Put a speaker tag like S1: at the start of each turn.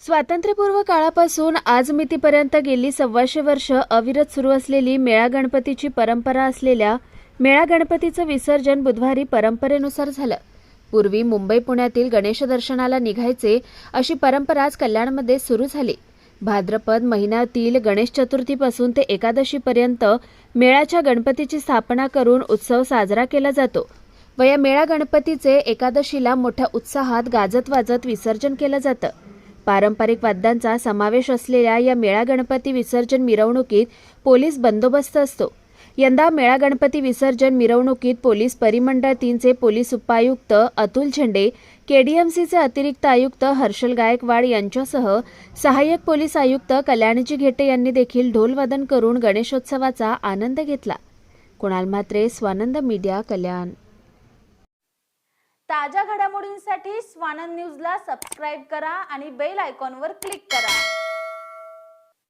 S1: स्वातंत्र्यपूर्व काळापासून आज मितीपर्यंत गेली सव्वाशे वर्ष अविरत सुरू असलेली मेळा गणपतीची परंपरा असलेल्या मेळा गणपतीचं विसर्जन बुधवारी परंपरेनुसार झालं. पूर्वी मुंबई पुण्यातील गणेश दर्शनाला निघायचे अशी परंपरा आज कल्याणमध्ये सुरू झाली. भाद्रपद महिन्यातील गणेश चतुर्थीपासून ते एकादशीपर्यंत मेळाच्या गणपतीची स्थापना करून उत्सव साजरा केला जातो व या मेळा गणपतीचे एकादशीला मोठ्या उत्साहात गाजत वाजत विसर्जन केलं जातं. पारंपरिक वाद्यांचा समावेश असलेल्या या मेळा गणपती विसर्जन मिरवणुकीत पोलीस बंदोबस्त असतो. यंदा मेळा गणपती विसर्जन मिरवणुकीत पोलीस परिमंडळ तीनचे पोलीस उपायुक्त अतुल झेंडे केडीएमसीचे अतिरिक्त आयुक्त हर्षल गायकवाड यांच्यासह सहाय्यक पोलीस आयुक्त कल्याणजी घेटे यांनी देखील ढोलवादन करून गणेशोत्सवाचा आनंद घेतला. कुणाल म्हात्रे स्वानंद मीडिया कल्याण.
S2: ताज्या घडामोडींसाठी स्वानंद न्यूजला सबस्क्राईब करा आणि बेल आयकॉनवर क्लिक करा.